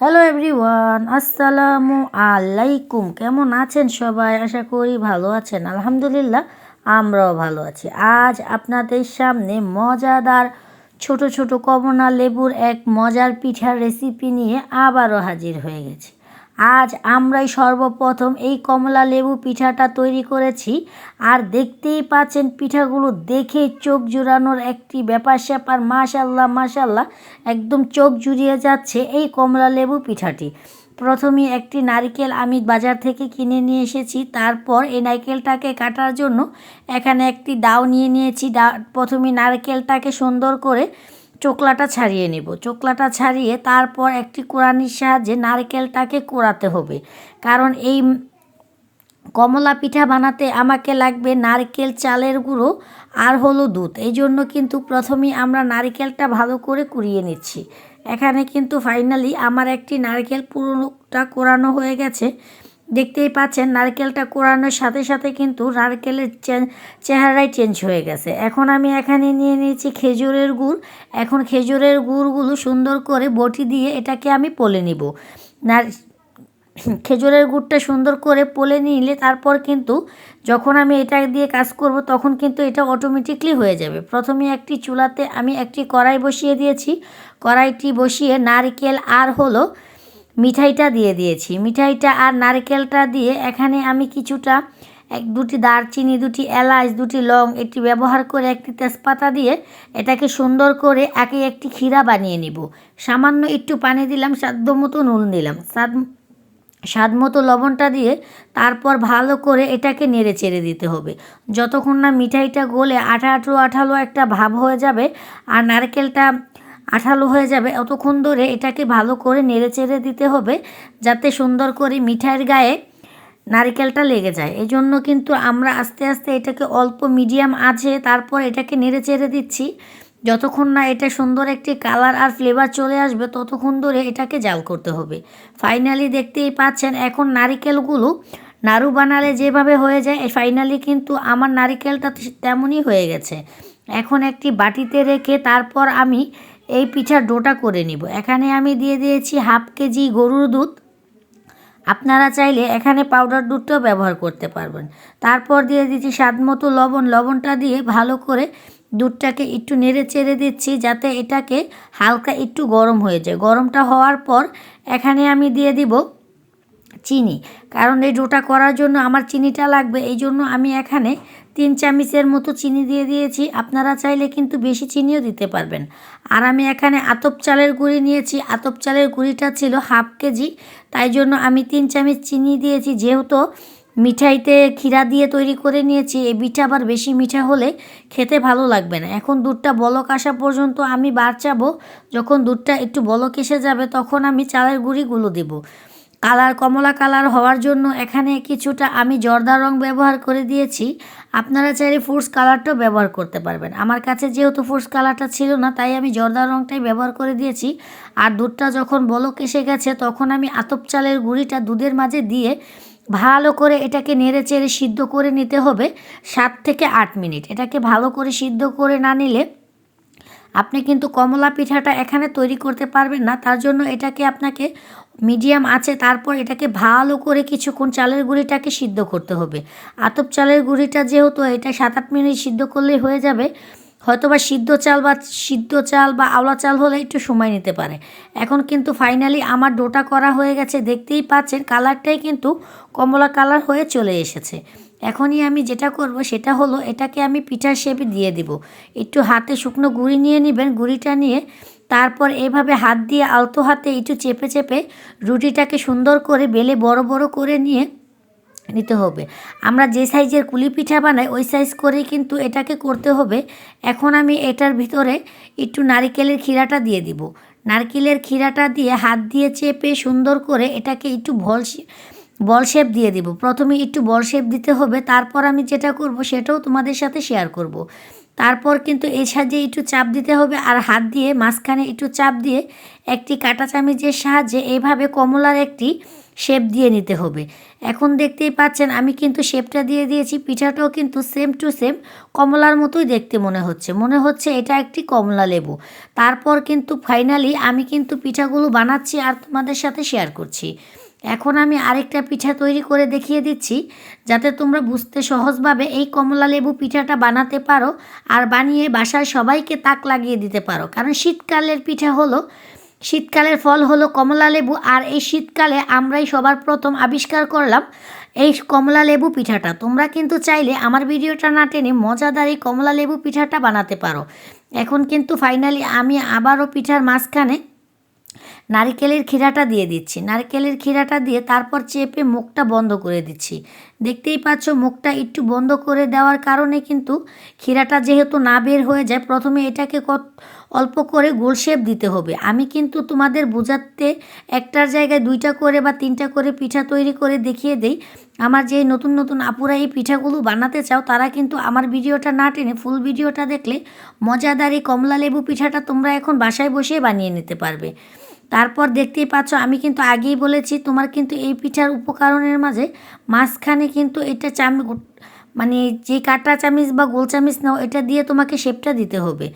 Hello everyone আসসালামু আলাইকুম কেমন আছেন সবাই? আশা করি ভালো আছেন। আলহামদুলিল্লাহ, আমরাও ভালো আছি। আজ আপনাদের সামনে মজাদার ছোট ছোট কমনা লেবুর এক মজার পিঠার রেসিপি নিয়ে আবারও হাজির হয়ে গেছি। আজ আমরাই সর্বপ্রথম এই কমলা লেবু পিঠাটা তৈরি করেছি। আর দেখতেই পাচ্ছেন পিঠাগুলো দেখে চোখ জুড়ানোর একটি ব্যাপার স্যাপার। মাশাল্লাহ মাশাল্লাহ একদম চোখ জুড়িয়ে যাচ্ছে এই কমলা লেবু পিঠাটি। প্রথমে একটি নারকেল আমি বাজার থেকে কিনে নিয়ে এসেছি। তারপর এই নারকেলটাকে কাটার জন্য এখানে একটি দাও নিয়ে নিয়েছি। দা, প্রথমে নারকেলটাকে সুন্দর করে চোকলাটা ছাড়িয়ে নেব। চোকলাটা ছাড়িয়ে তারপর একটি কোরানির সাহায্যে নারকেলটাকে কোরাতে হবে। কারণ এই কমলা পিঠা বানাতে আমাকে লাগবে নারকেল চালের গুঁড়ো আর হলো দুধ। এই জন্য কিন্তু প্রথমেই আমরা নারকেলটা ভালো করে কুড়িয়ে নিচ্ছি। এখানে কিন্তু ফাইনালি আমার একটি নারকেল পুরোটা কোরানো হয়ে গেছে। দেখতেই পাচ্ছেন, নারকেলটা কোরানোর সাথে সাথে কিন্তু নারকেলের চেহারাই চেঞ্জ হয়ে গেছে। এখন আমি এখানে নিয়ে নিয়েছি খেজুরের গুড়। এখন খেজুরের গুড়গুলো সুন্দর করে বটি দিয়ে এটাকে আমি পলে নিব। নার খেজুরের গুড়টা সুন্দর করে পলে নিলে তারপর কিন্তু যখন আমি এটা দিয়ে কাজ করব তখন কিন্তু এটা অটোমেটিকলি হয়ে যাবে। প্রথমে একটি চুলাতে আমি একটি কড়াই বসিয়ে দিয়েছি। কড়াইটি বসিয়ে নারকেল আর হলো মিঠাইটা দিয়ে দিয়েছি। মিঠাইটা আর নারকেলটা দিয়ে এখানে আমি কিছুটা এক দুটি দারচিনি, দুটি এলাচ, দুটি লং এটি ব্যবহার করে একটি তেজপাতা দিয়ে এটাকে সুন্দর করে একে একটি ক্ষীরা বানিয়ে নিব। সামান্য একটু পানি দিলাম সাধ্য মতো নুন দিলাম। স্বাদ স্বাদ মতো লবণটা দিয়ে তারপর ভালো করে এটাকে নেড়ে চেড়ে দিতে হবে। যতক্ষণ না মিঠাইটা গলে আঠা আঠলো আঠালো একটা ভাব হয়ে যাবে আর নারকেলটা আঠালো হয়ে যাবে। অতক্ষণ ধরে এটাকে ভালো করে নেড়ে চেড়ে দিতে হবে যাতে সুন্দর করে মিঠাইয়ের গায়ে নারকেলটা লেগে যায়। এই জন্য কিন্তু আমরা আস্তে আস্তে এটাকে অল্প মিডিয়াম আছে তারপর এটাকে নেড়ে চেড়ে দিচ্ছি। যতক্ষণ না এটা সুন্দর একটি কালার আর ফ্লেভার চলে আসবে, ততক্ষণ ধরে এটাকে জাল করতে হবে। ফাইনালি দেখতেই পাচ্ছেন, এখন নারিকেলগুলো নাড়ু বানালে যেভাবে হয়ে যায় ফাইনালি কিন্তু আমার নারিকেলটা তেমনই হয়ে গেছে। এখন একটি বাটিতে রেখে তারপর আমি এই পিঠার ডোটা করে নিব। এখানে আমি দিয়ে দিয়েছি হাফ কেজি গরুর দুধ। আপনারা চাইলে এখানে পাউডার দুধটাও ব্যবহার করতে পারবেন। তারপর দিয়ে দিচ্ছি স্বাদ মতো লবণ। লবণটা দিয়ে ভালো করে দুধটাকে একটু নেড়ে চেড়ে দিচ্ছি যাতে এটাকে হালকা একটু গরম হয়ে যায়। গরমটা হওয়ার পর এখানে আমি দিয়ে দিব চিনি। কারণ এই ডোটা করার জন্য আমার চিনিটা লাগবে। এই জন্য আমি এখানে তিন চামচের মতো চিনি দিয়ে দিয়েছি। আপনারা চাইলে কিন্তু বেশি চিনিও দিতে পারবেন। আর আমি এখানে আতপ চালের গুঁড়ি নিয়েছি। আতপ চালের গুঁড়িটা ছিল হাফ কেজি। তাই জন্য আমি তিন চামচ চিনি দিয়েছি। যেহেতু মিঠাইতে ক্ষীরা দিয়ে তৈরি করে নিয়েছি, এই পিঠা আবার বেশি মিঠা হলে খেতে ভালো লাগবে না। এখন দুধটা বলক আসা পর্যন্ত আমি বার চাবো যখন দুধটা একটু বলক এসে যাবে, তখন আমি চালের গুঁড়িগুলো দেবো। কালার কমলা কালার হওয়ার জন্য এখানে কিছুটা আমি জর্দা রং ব্যবহার করে দিয়েছি। আপনারা চাইলে ফ্রুটস কালারটাও ব্যবহার করতে পারবেন। আমার কাছে যেহেতু ফ্রুটস কালারটা ছিল না, তাই আমি জর্দা রংটাই ব্যবহার করে দিয়েছি। আর দুধটা যখন বলক এসে গেছে, তখন আমি আতপ চালের গুঁড়িটা দুধের মাঝে দিয়ে ভালো করে এটাকে নেড়ে চেড়ে সিদ্ধ করে নিতে হবে সাত থেকে আট মিনিট। এটাকে ভালো করে সিদ্ধ করে না নিলে আপনি কিন্তু কমলা পিঠাটা এখানে তৈরি করতে পারবেন না। তার জন্য এটাকে আপনাকে মিডিয়াম আছে, তারপর এটাকে ভালো করে কিছুক্ষণ চালের গুঁড়িটাকে সিদ্ধ করতে হবে। আতপ চালের গুঁড়িটা যেহেতু এটা সাত আট মিনিট সিদ্ধ করলেই হয়ে যাবে হয়তো বা সিদ্ধ চাল বা সিদ্ধ চাল বা আওলা চাল হলে একটু সময় নিতে পারে। এখন কিন্তু ফাইনালি আমার ডোটা করা হয়ে গেছে, দেখতেই পাচ্ছেন কালারটাই কিন্তু কমলা কালার হয়ে চলে এসেছে। এখনই আমি যেটা করব সেটা হলো এটাকে আমি পিঠার শেপে দিয়ে দিব। একটু হাতে শুকনো গুঁড়ি নিয়ে নেবেন, গুঁড়িটা নিয়ে তারপর এভাবে হাত দিয়ে আলতো হাতে একটু চেপে চেপে রুটিটাকে সুন্দর করে বেলে বড় বড় করে নিয়ে নিতে হবে। আমরা যে সাইজের কুলি পিঠা বানাই, ওই সাইজ করেই কিন্তু এটাকে করতে হবে। এখন আমি এটার ভিতরে একটু নারিকেলের ক্ষীরাটা দিয়ে দিব। নারকেলের ক্ষীরাটা দিয়ে হাত দিয়ে চেপে সুন্দর করে এটাকে একটু ভল বল শেপ দিয়ে দিব। প্রথমে একটু বল শেপ দিতে হবে, তারপর আমি যেটা করব সেটাও তোমাদের সাথে শেয়ার করব। তারপর কিন্তু এই সাহায্যে একটু চাপ দিতে হবে আর হাত দিয়ে মাঝখানে একটু চাপ দিয়ে একটি কাঁটা চামিচের সাহায্যে এইভাবে কমলার একটি শেপ দিয়ে নিতে হবে। এখন দেখতেই পাচ্ছেন আমি কিন্তু শেপটা দিয়ে দিয়েছি, পিঠাটাও কিন্তু সেম টু সেম কমলার মতোই দেখতে মনে হচ্ছে। মনে হচ্ছে এটা একটি কমলা লেবু। তারপর কিন্তু ফাইনালি আমি কিন্তু পিঠাগুলো বানাচ্ছি আর তোমাদের সাথে শেয়ার করছি। এখন আমি আরেকটা পিঠা তৈরি করে দেখিয়ে দিচ্ছি, যাতে তোমরা বুঝতে সহজভাবে এই কমলা লেবু পিঠাটা বানাতে পারো আর বানিয়ে বাসায় সবাইকে তাক লাগিয়ে দিতে পারো। কারণ শীতকালের পিঠা হলো, শীতকালের ফল হলো কমলা লেবু, আর এই শীতকালে আমরাই সবার প্রথম আবিষ্কার করলাম এই কমলা লেবু পিঠাটা। তোমরা কিন্তু চাইলে আমার ভিডিওটা না টেনে মজাদার এই কমলা লেবু পিঠাটা বানাতে পারো। এখন কিন্তু ফাইনালি আমি আবারও পিঠার মাঝখানে নারকেলের ক্ষীরাটা দিয়ে দিচ্ছি। নারকেলের ক্ষীরাটা দিয়ে তারপর চেপে মুখটা বন্ধ করে দিচ্ছি। দেখতেই পাচ্ছ মুখটা একটু বন্ধ করে দেওয়ার কারণে কিন্তু ক্ষীরাটা যেহেতু না বের হয়ে যায়, প্রথমে এটাকে কত, অল্প করে গোল শেপ দিতে হবে। আমি কিন্তু তোমাদের বোঝাতে একটার জায়গায় দুইটা করে বা তিনটা করে পিঠা তৈরি করে দেখিয়ে দেই। আমার যে নতুন নতুন আপুরা এই পিঠাগুলো বানাতে চাও, তারা কিন্তু আমার ভিডিওটা না টেনে ফুল ভিডিওটা দেখলে মজাদার এই কমলা লেবু পিঠাটা তোমরা এখন বাসায় বসে বানিয়ে নিতে পারবে। তারপর দেখতেই পাচ্ছ, আমি কিন্তু আগেই বলেছি, তোমার কিন্তু এই পিঠার উপকরণের মাঝে মাঝখানে কিন্তু এটা চাম মানে যে কাটা চামিচ বা গোল চামিচ নাও, এটা দিয়ে তোমাকে শেপটা দিতে হবে।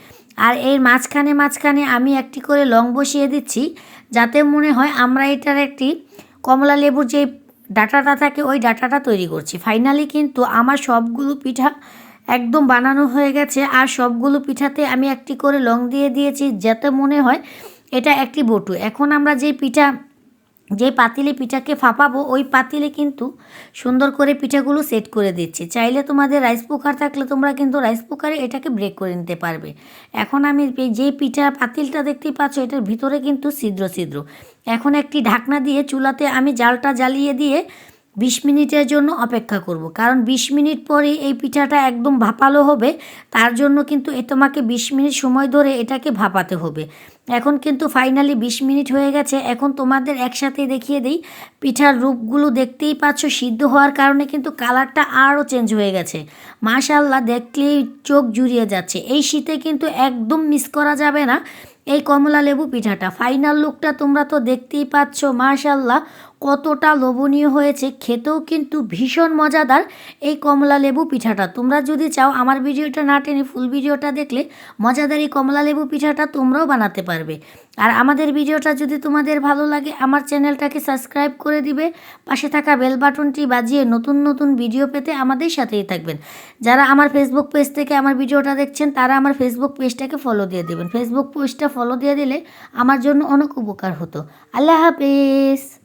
আর এর মাঝখানে মাঝখানে আমি একটি করে লং বসিয়ে দিচ্ছি, যাতে মনে হয় আমরা এটার একটি কমলা লেবুর যে ডাটাটা থাকে, ওই ডাটাটা তৈরি করছি। ফাইনালি কিন্তু আমার সবগুলো পিঠা একদম বানানো হয়ে গেছে, আর সবগুলো পিঠাতে আমি একটি করে লং দিয়ে দিয়েছি, যাতে মনে হয় এটা একটি বটু। এখন আমরা যে পিঠা, যে পাতিলে পিঠাকে ফাঁপাবো, ওই পাতিলে কিন্তু সুন্দর করে পিঠাগুলো সেট করে দিচ্ছি। চাইলে তোমাদের রাইস কুকার থাকলে তোমরা কিন্তু রাইস কুকারে এটাকে ব্রেক করে নিতে পারবে। এখন আমি যেই পিঠা পাতিলটা দেখতেই পাচ্ছ, এটার ভিতরে কিন্তু ছিদ্র ছিদ্র। এখন একটি ঢাকনা দিয়ে চুলাতে আমি জালটা জ্বালিয়ে দিয়ে বিশ মিনিটের জন্য অপেক্ষা করব। কারণ বিশ মিনিট পরে এই পিঠাটা একদম ভাপালো হবে, তার জন্য কিন্তু এ তোমাকে বিশ মিনিট সময় ধরে এটাকে ভাপাতে হবে। এখন কিন্তু ফাইনালি বিশ মিনিট হয়ে গেছে। এখন তোমাদের একসাথে দেখিয়ে দিই। পিঠার রূপগুলো দেখতেই পাচ্ছ সিদ্ধ হওয়ার কারণে কিন্তু কালারটা আরও চেঞ্জ হয়ে গেছে। মাশাল্লাহ দেখলেই চোখ জুড়িয়ে যাচ্ছে। এই শীতে কিন্তু একদম মিস করা যাবে না এই কমলা লেবু পিঠাটা। ফাইনাল লুকটা তোমরা তো দেখতেই পাচ্ছ মাশাল্লাহ কতটা লোভনীয় হয়েছে খেতেও কিন্তু ভীষণ মজাদার এই কমলা লেবু পিঠাটা। তোমরা যদি চাও আমার ভিডিওটা না টেনে ফুল ভিডিওটা দেখলে মজাদার এই কমলা লেবু পিঠাটা তোমরাও বানাতে পারবে। আর আমাদের ভিডিওটা যদি তোমাদের ভালো লাগে আমার চ্যানেলটাকে সাবস্ক্রাইব করে দিবে। পাশে থাকা বেল বাটনটি বাজিয়ে নতুন নতুন ভিডিও পেতে আমাদের সাথেই থাকবেন। যারা আমার ফেসবুক পেজ থেকে আমার ভিডিওটা দেখছেন, তারা আমার ফেসবুক পেজটাকে ফলো দিয়ে দেবেন। ফেসবুক পেজটা ফলো দিয়ে দিলে আমার জন্য অনেক উপকার হতো। আল্লাহ হাফেজ!